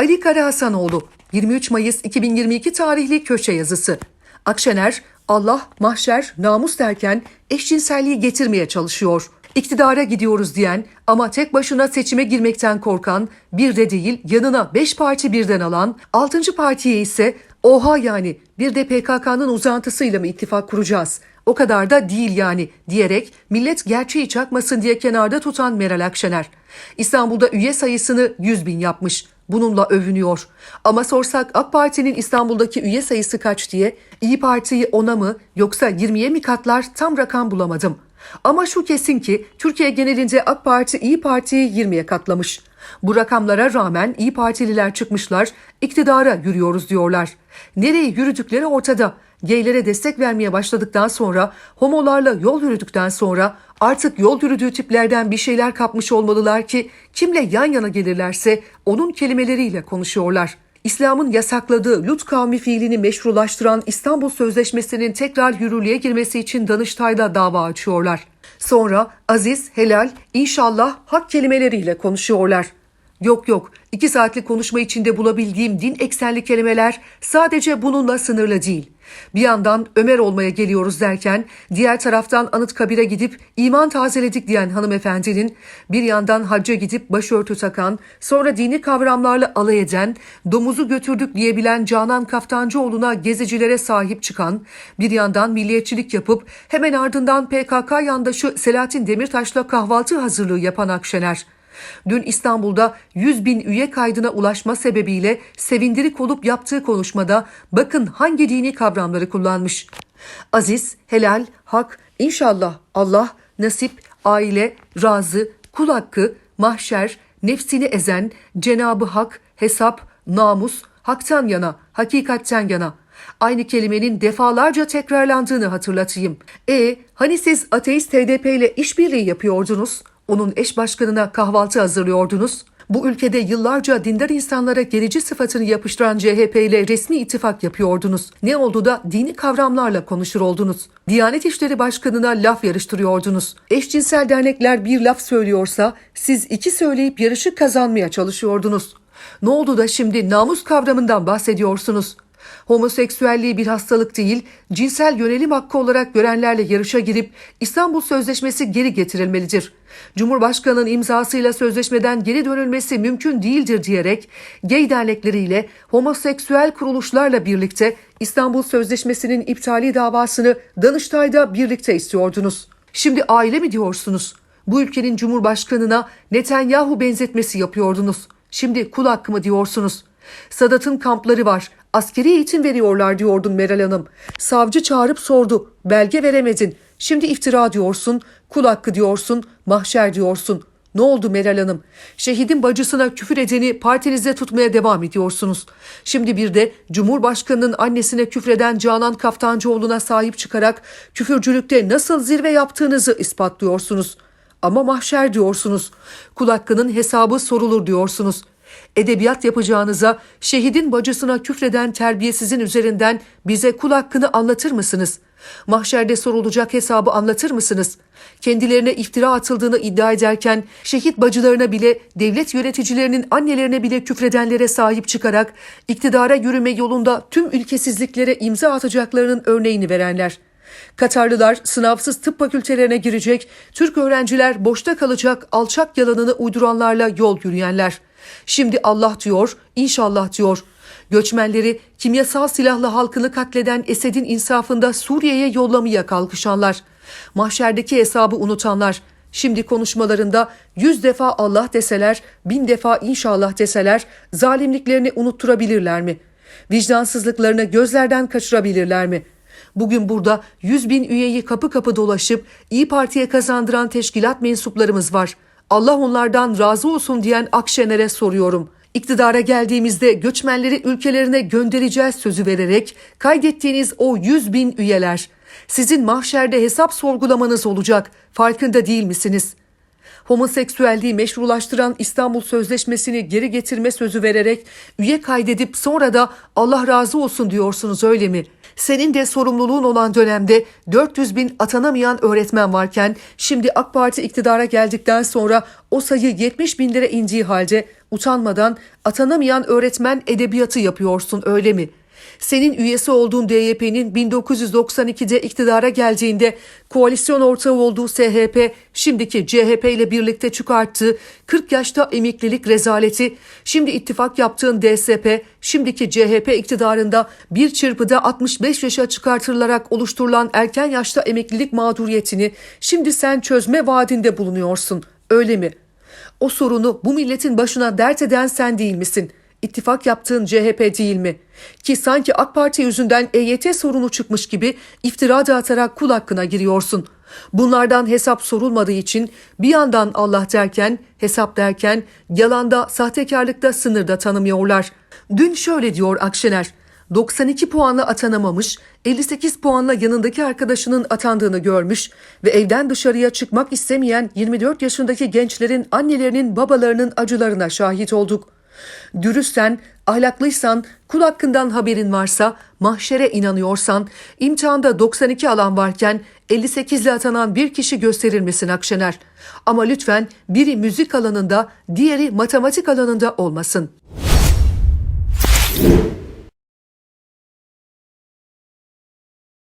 Ali Karahasanoğlu 23 Mayıs 2022 tarihli köşe yazısı. Akşener, Allah, mahşer, namus derken eşcinselliği getirmeye çalışıyor. İktidara gidiyoruz diyen ama tek başına seçime girmekten korkan, bir de değil yanına 5 parti birden alan, 6. partiye ise oha yani bir de PKK'nın uzantısıyla mı ittifak kuracağız? O kadar da değil yani diyerek millet gerçeği çakmasın diye kenarda tutan Meral Akşener. İstanbul'da üye sayısını 100 bin yapmış. Bununla övünüyor. Ama sorsak AK Parti'nin İstanbul'daki üye sayısı kaç diye İyi Parti'yi 10'a mı yoksa 20'ye mi katlar tam rakam bulamadım. Ama şu kesin ki Türkiye genelinde AK Parti İyi Parti'yi 20'ye katlamış. Bu rakamlara rağmen İyi Partililer çıkmışlar, iktidara yürüyoruz diyorlar. Nereye yürüdükleri ortada. Geylere destek vermeye başladıktan sonra, homolarla yol yürüdükten sonra artık yol yürüdüğü tiplerden bir şeyler kapmış olmalılar ki kimle yan yana gelirlerse onun kelimeleriyle konuşuyorlar. İslam'ın yasakladığı Lut kavmi fiilini meşrulaştıran İstanbul Sözleşmesi'nin tekrar yürürlüğe girmesi için Danıştay'da dava açıyorlar. Sonra aziz, helal, inşallah hak kelimeleriyle konuşuyorlar. Yok yok, iki saatlik konuşma içinde bulabildiğim din eksenli kelimeler sadece bununla sınırlı değil. Bir yandan Ömer olmaya geliyoruz derken diğer taraftan Anıtkabir'e gidip iman tazeledik diyen hanımefendinin bir yandan hacca gidip başörtü takan sonra dini kavramlarla alay eden domuzu götürdük diyebilen Canan Kaftancıoğlu'na gezicilere sahip çıkan bir yandan milliyetçilik yapıp hemen ardından PKK yandaşı Selahattin Demirtaş'la kahvaltı hazırlığı yapan Akşener. Dün İstanbul'da 100 bin üye kaydına ulaşma sebebiyle sevindirik olup yaptığı konuşmada bakın hangi dini kavramları kullanmış. Aziz, helal, hak, inşallah, Allah, nasip, aile, razı, kul hakkı, mahşer, nefsini ezen, Cenabı Hak, hesap, namus, haktan yana, hakikatten yana. Aynı kelimenin defalarca tekrarlandığını hatırlatayım. E hani siz ateist HDP ile işbirliği yapıyordunuz? Onun eş başkanına kahvaltı hazırlıyordunuz. Bu ülkede yıllarca dindar insanlara gerici sıfatını yapıştıran CHP ile resmi ittifak yapıyordunuz. Ne oldu da dini kavramlarla konuşur oldunuz. Diyanet İşleri Başkanı'na laf yarıştırıyordunuz. Eşcinsel dernekler bir laf söylüyorsa siz iki söyleyip yarışı kazanmaya çalışıyordunuz. Ne oldu da şimdi namus kavramından bahsediyorsunuz? Homoseksüelliği bir hastalık değil, cinsel yönelim hakkı olarak görenlerle yarışa girip İstanbul Sözleşmesi geri getirilmelidir. Cumhurbaşkanının imzasıyla sözleşmeden geri dönülmesi mümkün değildir diyerek gay dernekleriyle homoseksüel kuruluşlarla birlikte İstanbul Sözleşmesi'nin iptali davasını Danıştay'da birlikte istiyordunuz. Şimdi aile mi diyorsunuz? Bu ülkenin Cumhurbaşkanına Netanyahu benzetmesi yapıyordunuz. Şimdi kul hakkı mı diyorsunuz? Sadat'ın kampları var. Askeri eğitim veriyorlar diyordun Meral Hanım. Savcı çağırıp sordu. Belge veremedin. Şimdi iftira diyorsun, kul hakkı diyorsun, mahşer diyorsun. Ne oldu Meral Hanım? Şehidin bacısına küfür edeni partinizde tutmaya devam ediyorsunuz. Şimdi bir de Cumhurbaşkanının annesine küfreden Canan Kaftancıoğlu'na sahip çıkarak küfürcülükte nasıl zirve yaptığınızı ispatlıyorsunuz. Ama mahşer diyorsunuz. Kul hakkının hesabı sorulur diyorsunuz. Edebiyat yapacağınıza şehidin bacısına küfreden terbiyesizin üzerinden bize kul hakkını anlatır mısınız? Mahşerde sorulacak hesabı anlatır mısınız? Kendilerine iftira atıldığını iddia ederken şehit bacılarına bile devlet yöneticilerinin annelerine bile küfredenlere sahip çıkarak iktidara yürüme yolunda tüm ülkesizliklere imza atacaklarının örneğini verenler. Katarlılar sınavsız tıp fakültelerine girecek, Türk öğrenciler boşta kalacak alçak yalanını uyduranlarla yol yürüyenler. Şimdi Allah diyor, inşallah diyor. Göçmenleri kimyasal silahla halkını katleden Esed'in insafında Suriye'ye yollamaya kalkışanlar. Mahşerdeki hesabı unutanlar. Şimdi konuşmalarında yüz defa Allah deseler, bin defa inşallah deseler zalimliklerini unutturabilirler mi? Vicdansızlıklarını gözlerden kaçırabilirler mi?'' Bugün burada 100 bin üyeyi kapı kapı dolaşıp İyi Parti'ye kazandıran teşkilat mensuplarımız var. Allah onlardan razı olsun diyen Akşener'e soruyorum. İktidara geldiğimizde göçmenleri ülkelerine göndereceğiz sözü vererek kaydettiğiniz o 100 bin üyeler. Sizin mahşerde hesap sorgulamanız olacak. Farkında değil misiniz? Homoseksüelliği meşrulaştıran İstanbul Sözleşmesi'ni geri getirme sözü vererek üye kaydedip sonra da Allah razı olsun diyorsunuz öyle mi?'' Senin de sorumluluğun olan dönemde 400 bin atanamayan öğretmen varken şimdi AK Parti iktidara geldikten sonra o sayı 70 binlere indiği halde Utanmadan atanamayan öğretmen edebiyatı yapıyorsun öyle mi? Senin üyesi olduğun DYP'nin 1992'de iktidara geldiğinde koalisyon ortağı olduğu SHP, şimdiki CHP ile birlikte çıkarttığı 40 yaşta emeklilik rezaleti, şimdi ittifak yaptığın DSP, şimdiki CHP iktidarında bir çırpıda 65 yaşa çıkartılarak oluşturulan erken yaşta emeklilik mağduriyetini şimdi sen çözme vaadinde bulunuyorsun. Öyle mi? O sorunu bu milletin başına dert eden sen değil misin? İttifak yaptığın CHP değil mi? Ki sanki AK Parti yüzünden EYT sorunu çıkmış gibi iftira dağıtarak kul hakkına giriyorsun. Bunlardan hesap sorulmadığı için bir yandan Allah derken, hesap derken yalanda, sahtekarlıkta sınırda tanımıyorlar. Dün şöyle diyor Akşener. 92 puanla atanamamış, 58 puanla yanındaki arkadaşının atandığını görmüş ve evden dışarıya çıkmak istemeyen 24 yaşındaki gençlerin annelerinin babalarının acılarına şahit olduk. Dürüstsen, ahlaklıysan, kul hakkından haberin varsa, mahşere inanıyorsan, imtihanda 92 alan varken 58 ile atanan bir kişi gösterir misin Akşener? Ama lütfen biri müzik alanında, diğeri matematik alanında olmasın.